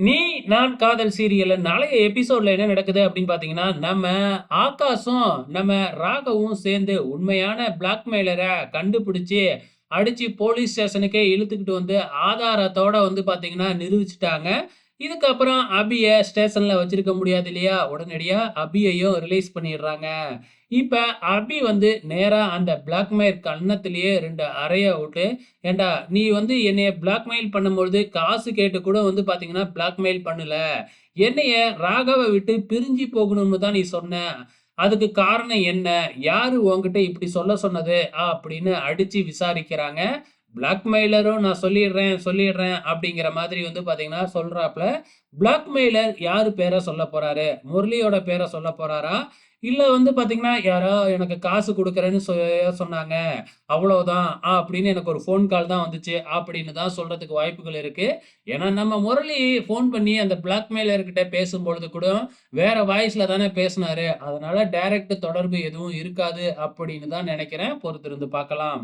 நீ நான் காதல் சீரியல்ல நாளைய எபிசோட்ல என்ன நடக்குது அப்படின்னு பாத்தீங்கன்னா, நம்ம ஆகாஷும், நம்ம ராகவும் சேர்ந்து உண்மையான பிளாக்மெயிலரை கண்டுபிடிச்சு, அடிச்சு போலீஸ் ஸ்டேஷனுக்கே இழுத்துக்கிட்டு வந்து ஆதாரத்தோட வந்து பாத்தீங்கன்னா நிரூபிச்சிட்டாங்க. இதுக்கப்புறம் அபியை ஸ்டேஷனில் வச்சிருக்க முடியாது இல்லையா? உடனடியாக அபியையும் ரிலீஸ் பண்ணிடுறாங்க. இப்போ அபி வந்து நேராக அந்த பிளாக்மெயில் கன்னத்திலேயே 2 அறைய விட்டு, ஏண்டா நீ வந்து என்னைய பிளாக்மெயில் பண்ணும்பொழுது காசு கேட்டு கூட வந்து பார்த்தீங்கன்னா பிளாக்மெயில் பண்ணல. என்னைய ராகவை விட்டு பிரிஞ்சு போகணும்னு தான் நீ சொன்ன. அதுக்கு காரணம் என்ன? யாரு உன்கிட்ட இப்படி சொல்ல சொன்னது?" அப்படின்னு அடிச்சு விசாரிக்கிறாங்க. பிளாக்மெயிலரும் நான் சொல்லிடுறேன், சொல்லிடுறேன் அப்படிங்கிற மாதிரி வந்து பார்த்தீங்கன்னா சொல்கிறாப்புல பிளாக்மெயிலர் யார் பேரை சொல்லப் போகிறாரு முரளியோட பேரை சொல்லப் போகிறாரா இல்லை வந்து பார்த்தீங்கன்னா "யாரோ எனக்கு காசு கொடுக்குறேன்னு சொ சொன்னாங்க. அவ்வளோதான் அப்படின்னு எனக்கு ஒரு ஃபோன் கால் தான் வந்துச்சு அப்படின்னு தான் சொல்கிறதுக்கு வாய்ப்புகள் இருக்குது ஏன்னா நம்ம முரளி ஃபோன் பண்ணி அந்த பிளாக்மெயிலர்கிட்ட பேசும்பொழுது கூட வேறு வாய்ஸில் தானே பேசினாரு அதனால் டைரக்ட் தொடர்பு எதுவும் இருக்காது அப்படின்னு தான் நினைக்கிறேன் பொறுத்திருந்து பார்க்கலாம்.